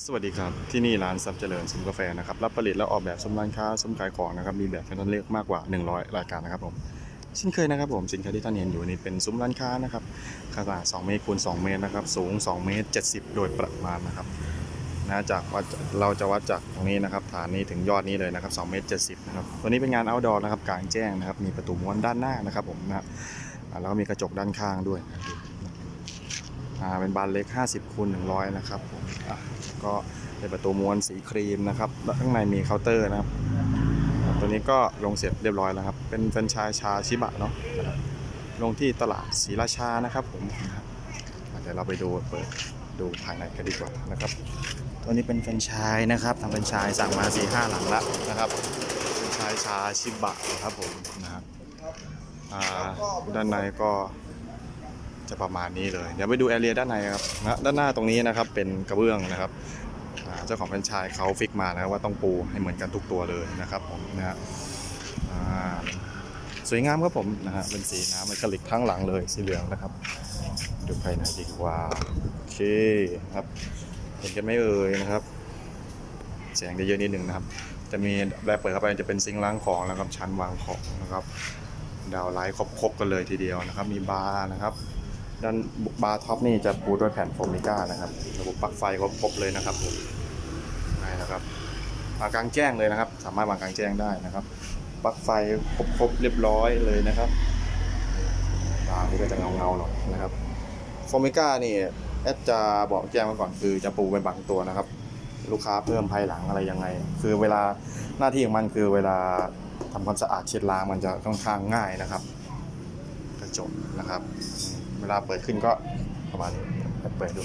สวัสดีครับ ที่นี่ร้านซับเจริญซุ้มกาแฟนะครับ รับผลิตและออกแบบซุ้มร้านค้าซุ้มขายของนะครับ มีแบบให้ท่านเลือกมากกว่า 100 รายการนะครับผมเช่นเคยนะครับผมสินค้าที่ท่านเห็นอยู่นี่เป็นซุ้มร้านค้านะครับขนาด 2 เมตรคูณ 2 เมตรนะครับ สูง 2 เมตร 70 โดยประมาณนะครับนะจากวัดเราจะวัดจากตรงนี้นะครับ ฐานนี้ถึงยอดนี้เลยนะครับ2เมตร70นะครับตัวนี้เป็นงาน outdoor นะครับกลางแจ้งนะครับ มีประตูม้วนด้านหน้านะครับผมนะแล้วก็มีกระจกด้านข้างด้วยนะครับ อ่าเป็นบานเล็ก 50คูณ100 นะครับผมอะก็เป็นประตูม้วนสีครีมนะครับข้างในมีเคาน์เตอร์นะครับ ตัวนี้ก็ลงเสร็จเรียบร้อยแล้วครับ เป็นแฟรนไชส์ชาชิบะเนาะลงที่ตลาดศรีราชานะครับผมเดี๋ยวเราไปดูเปิดดูภายในกันดีกว่านะครับ ตัวนี้เป็นแฟรนไชส์นะครับทางแฟรนไชส์สั่งมา4 5หลังแล้วนะครับแฟรนไชส์ชาชิบะนะครับผมนะครับด้านในก็ จะประมาณนี้เลย เดี๋ยวไปดูแอเรียด้านในครับนะด้านหน้าตรงนี้นะครับเป็นกระเบื้องนะครับเจ้าของแฟรนไชส์เขาฟิกมานะครับว่าต้องปูให้เหมือนกันทุกตัวเลยนะครับผมนะฮะสวยงามครับผมนะฮะเป็นสีน้ำมันกะลิกทั้งหลังเลยสีเหลืองนะครับดูภายในดีกว่าโอเคครับเห็นกันไหม่เอ่ยนะครับแสงจะเยอะนิดนึงนะครับ จะมีแบบเปิดเข้าไปจะเป็นซิงค์ล้างของแล้วก็ชั้นวางของนะครับดาวไลท์ครบๆกันเลยทีเดียวนะครับ มีบาร์นะครับ ด้านบาร์ท็อปนี่จะปูด้วยแผ่นโฟมิก้านะครับ ระบบปลั๊กไฟครบเลยนะครับผมนี่นะครับมางกลางแจ้งเลยนะครับ สามารถวางกลางแจ้งได้นะครับปลั๊กไฟครบๆเรียบร้อยเลยนะครับบาร์นี่ก็จะเงาๆหน่อยนะครับโฟมิก้านี่แอดจะบอกแจ้งมาก่อนคือจะปูเป็นบางตัวนะครับ ลูกค้าเพิ่มภายหลังอะไรยังไง คือเวลาหน้าที่ของมันคือเวลาทำความสะอาดเช็ดล้างมันจะค่อนข้างง่ายนะครับ กระจกนะครับ เวลาเปิดขึ้นก็ประมาณนี้เปิดดู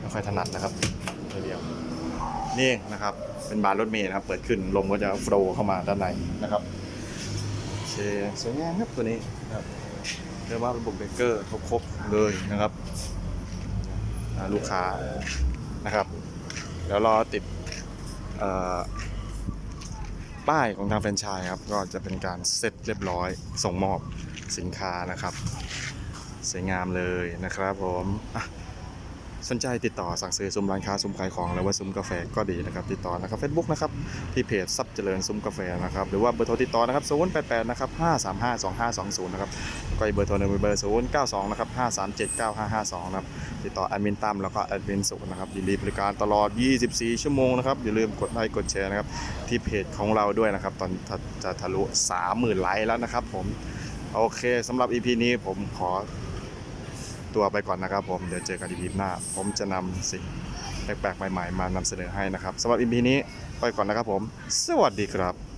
ไม่ค่อยถนัดนะครับเดียวนี่นะครับเป็นบานรถเมล์นะครับ เปิดขึ้นลมก็จะโฟลว์เข้ามาด้านในนะครับโอเคสวยงามครับตัวนี้นะครับเรียกว่าระบบเบรกเกอร์ครบๆเลยนะครับลูกค้านะครับเดี๋ยวรอติดป้ายของทางแฟรนไชส์ครับ ก็จะเป็นการเสร็จเรียบร้อยส่งมอบสินค้านะครับ สวยงามเลยนะครับผมสนใจติดต่อสั่งซื้อซุ้มร้านค้าซุ้มขายของหรือว่าซุ้มกาแฟก็ดีนะครับ ติดต่อนะครับ Facebook นะครับที่เพจซับเจริญซุ้มกาแฟนะครับหรือว่าเบอร์โทรติดต่อนะครับ088นะครับ535 2520นะครับแล้วก็อีกเบอร์โทรหนึงเป็นเบอร์092นะครับ537 9552นะครับติดต่อแอดมินตั้มแล้วก็แอดมินสุนะครับยินดีบริการตลอด 24 ชั่วโมงนะครับอย่าลืมกดไลค์กดแชร์นะครับที่เพจของเราด้วยนะครับตอนจะทะลุ 30,000ไลค์แล้วนะครับผมโอเคสำหรับ EP นี้ผมขอ ตัวไปก่อนนะครับผม เดี๋ยวเจอกันอีพีหน้า ผมจะนำสิ่งแปลกๆใหม่ๆ มานำเสนอให้นะครับสำหรับอีพีนี้ไปก่อนนะครับผม สวัสดีครับ